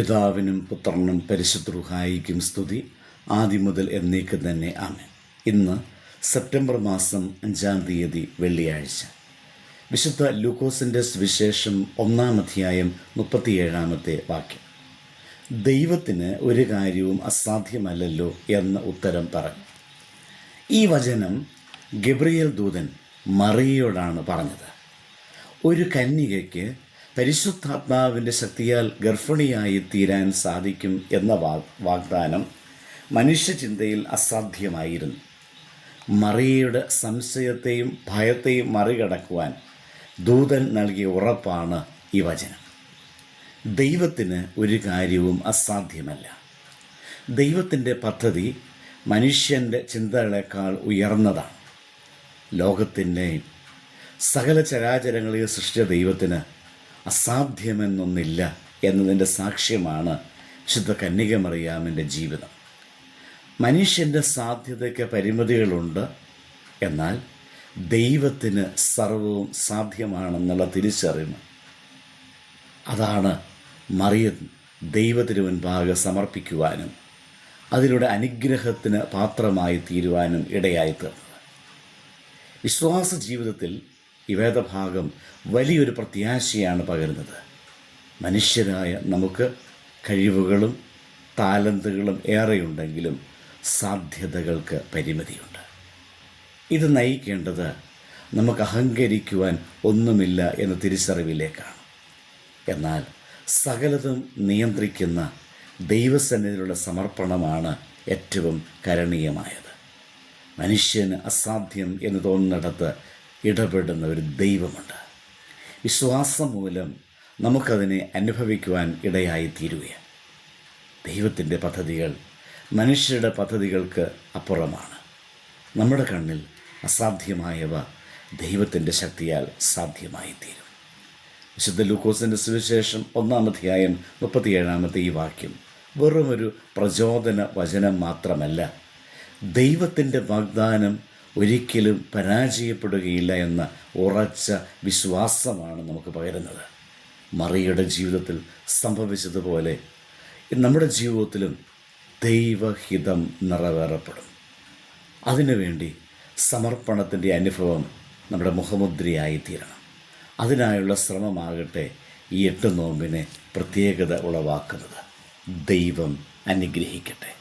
പിതാവിനും പുത്രനും പരിശുദ്ധ സ്തുതി. ആദ്യം മുതൽ എന്നേക്കും തന്നെ ആമേ ഇന്ന് സെപ്റ്റംബർ മാസം അഞ്ചാം തീയതി വെള്ളിയാഴ്ച. വിശുദ്ധ ലൂക്കോസിന്റെ സുവിശേഷം ഒന്നാം അധ്യായം മുപ്പത്തിയേഴാമത്തെ വാക്യം. ദൈവത്തിന് ഒരു കാര്യവും അസാധ്യമല്ലല്ലോ എന്ന ഉത്തരം പറഞ്ഞു. ഈ വചനം ഗബ്രിയേൽ ദൂതൻ മറിയയോടാണ് പറഞ്ഞത്. ഒരു കന്യകയ്ക്ക് പരിശുദ്ധാത്മാവിന്റെ ശക്തിയാൽ ഗർഭിണിയായി തീരാൻ സാധിക്കും എന്ന വാഗ്ദാനം മനുഷ്യചിന്തയിൽ അസാധ്യമായിരുന്നു. മറിയയുടെ സംശയത്തെയും ഭയത്തെയും മറികടക്കുവാൻ ദൂതൻ നൽകിയ ഉറപ്പാണ് ഈ വചനം. ദൈവത്തിന് ഒരു കാര്യവും അസാധ്യമല്ല. ദൈവത്തിന്റെ പദ്ധതി മനുഷ്യന്റെ ചിന്തകളെക്കാൾ ഉയർന്നതാണ്. ലോകത്തിന്റെയും സകല ചരാചരങ്ങളെയും സൃഷ്ടിച്ച ദൈവത്തിന് അസാധ്യമെന്നൊന്നില്ല എന്നതിന്റെ സാക്ഷ്യമാണ് ശുദ്ധ കന്യകമറിയാമിന്റെ ജീവിതം. മനുഷ്യന്റെ സാധ്യതയ്ക്ക് പരിമിതികളുണ്ട്. എന്നാൽ ദൈവത്തിന് സർവവും സാധ്യമാണെന്നുള്ള തിരിച്ചറിവ് അതാണ് മറിയ ദൈവത്തിന് മുൻപാകെ സമർപ്പിക്കുവാനും അതിലൂടെ അനുഗ്രഹത്തിന് പാത്രമായി തീരുവാനും ഇടയായി തീർന്നത്. വിശ്വാസ ജീവിതത്തിൽ ഈ വേദഭാഗം വലിയൊരു പ്രത്യാശയാണ് പകരുന്നത്. മനുഷ്യരായ നമുക്ക് കഴിവുകളും താലന്തുകളും ഏറെയുണ്ടെങ്കിലും സാധ്യതകൾക്ക് പരിമിതിയുണ്ട്. ഇത് നയിക്കേണ്ടത് നമുക്ക് അഹങ്കരിക്കുവാൻ ഒന്നുമില്ല എന്ന തിരിച്ചറിവിലേക്കാണ്. എന്നാൽ സകലതും നിയന്ത്രിക്കുന്ന ദൈവസന്നിധിയിലുള്ള സമർപ്പണമാണ് ഏറ്റവും കരണീയമായത്. മനുഷ്യന് അസാധ്യം എന്ന് തോന്നുന്നിടത്ത് ഇടപെടുന്ന ഒരു ദൈവമുണ്ട്. വിശ്വാസം മൂലം നമുക്കതിനെ അനുഭവിക്കുവാൻ ഇടയായി തീരുകയാണ് ദൈവത്തിന്റെ പദ്ധതികൾ മനുഷ്യരുടെ പദ്ധതികൾക്ക് അപ്പുറമാണ്. നമ്മുടെ കണ്ണിൽ അസാധ്യമായവ ദൈവത്തിന്റെ ശക്തിയാൽ സാധ്യമായി തീരും വിശുദ്ധ ലൂക്കോസിന്റെ സുവിശേഷം ഒന്നാം അധ്യായം മുപ്പത്തിയേഴാമത്തെ ഈ വാക്യം വെറുമൊരു പ്രചോദന വചനം മാത്രമല്ല ദൈവത്തിന്റെ വാഗ്ദാനം ഒരിക്കലും പരാജയപ്പെടുകയില്ല എന്ന ഉറച്ച വിശ്വാസമാണ് നമുക്ക് പകരുന്നത്. മറിയുടെ ജീവിതത്തിൽ സംഭവിച്ചതുപോലെ നമ്മുടെ ജീവിതത്തിലും ദൈവഹിതം നിറവേറപ്പെടും. അതിനുവേണ്ടി സമർപ്പണത്തിന്റെ അനുഭവം നമ്മുടെ മുഖമുദ്രയായി തീരണം. അതിനായുള്ള ശ്രമമാകട്ടെ ഈ എട്ട് നോമ്പിനെ പ്രത്യേകത ഉളവാക്കുന്നത്. ദൈവം അനുഗ്രഹിക്കട്ടെ.